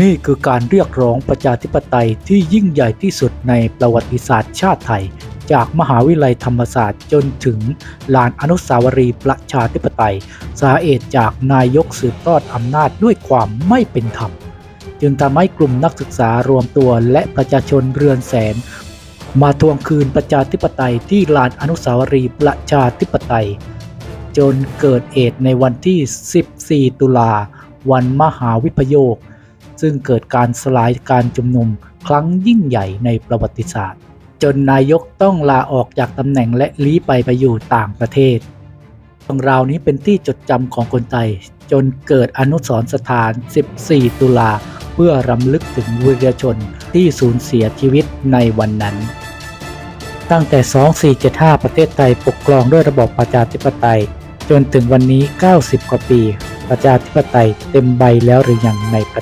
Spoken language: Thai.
นี่คือการเรียกร้องประชาธิปไตยที่ยิ่งใหญ่ที่สุดในประวัติศาสตร์ชาติไทย จากมหาวิทยาลัยธรรมศาสตร์จนถึงลานอนุสาวรีย์ประชาธิปไตย สาเหตุจากนายกสืบทอดอำนาจด้วยความไม่เป็นธรรม จึงทำให้กลุ่มนักศึกษารวมตัวและประชาชนเรือนแสน มาทวงคืนประชาธิปไตยที่ลานอนุสาวรีย์ประชาธิปไตย จนเกิดเหตุในวันที่ 14 ตุลาวันมหาวิปโยค ซึ่งเกิดการสลายการชุมนุมครั้งยิ่งใหญ่ในประวัติศาสตร์ จนนายกต้องลาออกจากตำแหน่งและลี้ไปไปอยู่ต่างประเทศเรื่องราวนี้เป็นที่จดจำของคนไทย จนเกิดอนุสรณ์สถาน 14 ตุลาเพื่อรำลึกถึงวีรชนที่สูญเสียชีวิตในวันนั้น ตั้งแต่ 2475 ประเทศไทยปกครองด้วยระบบประชาธิปไตย จนถึงวันนี้ 90 กว่าปี ประชาธิปไตยเต็มใบแล้วหรือยังในประ